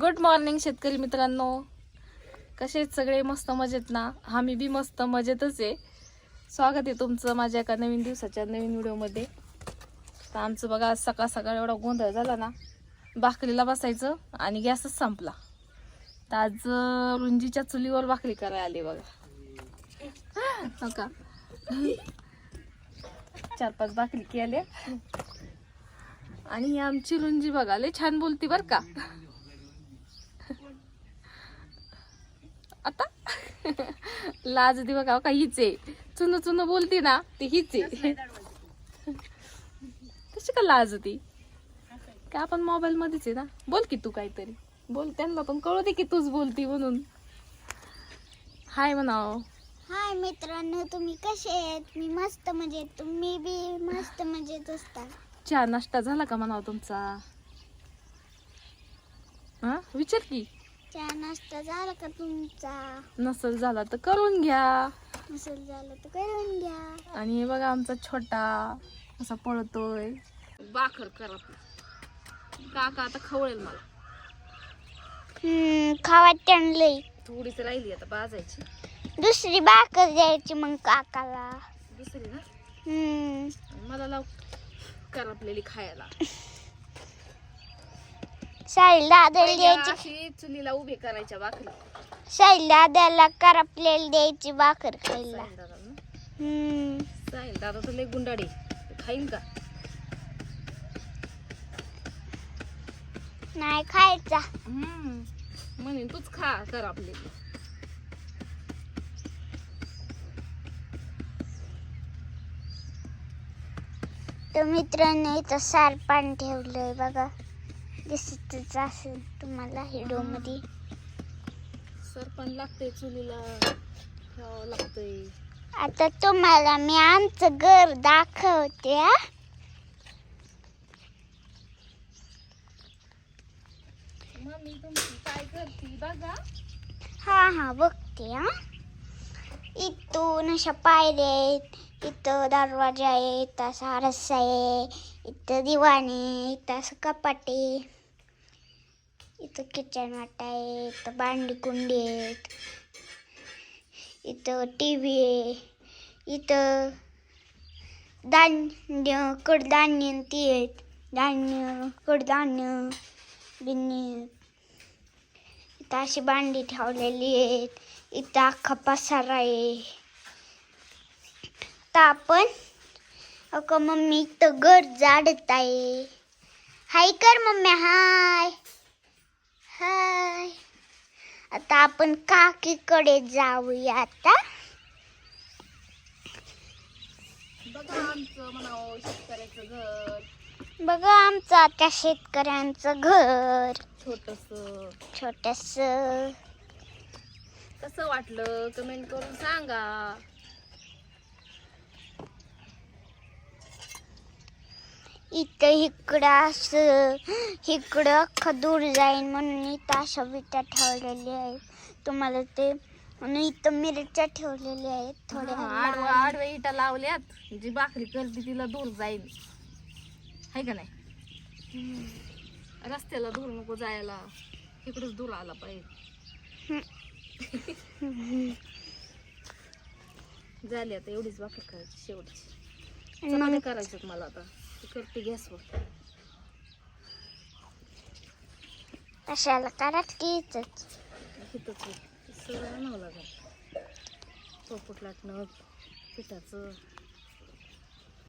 Good morning शेतकरी मित्रांनो. कसे सगळे? मस्त मजेत ना? आम्ही बी मस्त मजेतच आहे. स्वागत आहे तुमचं माझ्या एका नवीन दिवसाच्या नवीन व्हिडिओमध्ये. तर आमचं बघा आज सकाळ सकाळ एवढा गोंधळ झाला ना भाकरीला बसायचं आणि गॅसच संपला. तर आज रुंजीच्या चुलीवर भाकरी करायला आली बघा. हो का? चार पाच भाकरी केल्या. आणि ही आमची रुंजी बघा लय छान बोलती बर का. आता? लाज दे बघा हो का? हीच आहे. चुन चुन बोलती ना ती हीच आहे. कशी का लाज ती? का आपण मोबाईल मध्येच आहे ना? बोल की तू काहीतरी. बोल त्यांना पण कळू दे की तूच बोलती म्हणून. हाय म्हणाव. हाय मित्रांनो तुम्ही कसे आहेत? मी मस्त मजेत. तुम्ही बी मस्त मजेत असता. चहा नाश्ता झाला का म्हणाव तुमचा? हा? विचार की. चहा नाश्ता झाला का तुमचा? नसल झाला तर करून घ्या. नसेल झालं तर करून घ्या. आणि हे बघा आमचा छोटा असा पळतोय. बाखर करा. काका आता खवळेल मला. हम्म खावा त्यांडलंय थोडीच राहिली आता बाजायची दुसरी भाकर द्यायची मग काकाला. दुसरी ना? हम्म. मला लाव. खायला. दादाला पहिल्या द्यायची अशी चुलीला उभे करायच्या बाकरी साईल दादाला करपलेली द्यायची भाकर खायला. साहिल ना? हम्म. साहिल दादा तर लय गुंडाडी खाईन का? नाही खायचा. हम्म. म्हणेन तूच खा कर आपली. तर मित्रांनो इथं सारपान ठेवलंय बघा. दिसतच असेल तुम्हाला व्हिडिओमध्ये सरपण लागतंय चुलीला. ठेवावं लागतंय. आता तुम्हाला मी आमचं घर दाखवते हा. मम्मी तुमची काय करती बघा. हा हा बघते हा. इथून अशा पायऱ्या आहेत. इथं दरवाजा आहे इथं असा रस्सा आहे इथं दिवाणी इथं असं कपाटे इथं किचन वाटा आहे इथं भांडी कुंडी आहेत. इथं टी व्ही आहे. इथं धान्य कडधान्य ती आहेत. धान्य कडधान्य बिन्नी इथं अशी भांडी ठेवलेली आहेत. इथं अख्खा पसारा आहे. तर आपण अगं मम्मी इथं घर झाडत आहे हाय कर मम्मी हाय. हाय. आता आपण काकीकडे जाऊया आता. बघा आमचं म्हणावं शेतकऱ्याचं घर. बघा आमचं आता शेतकऱ्यांचं घर. छोटस. छोटस. कसं वाटलं? कमेंट करून सांगा. इथं इकडं असं इकडं अख्खं दूर जाईल म्हणून इथं अशा विटा ठेवलेल्या आहेत. तुम्हाला ते आणि इथं मिरच्या ठेवलेल्या आहेत थोड्या आडवा लहान. आडव्या इटा लावल्यात. जी भाकरी करते तिला दूर जाईल हाय का नाही? रस्त्याला दूर नको जायला. इकडच दूर आला पाहिजे. झाली आता एवढीच भाकरी करायची शेवटची. चपात्या करायच्यात मला आता. करते गॅसवर कशाला? करा तीच हिथंच आहे. ते सगळं आणावं लागेल. पोपट लाटणं पिठाचं.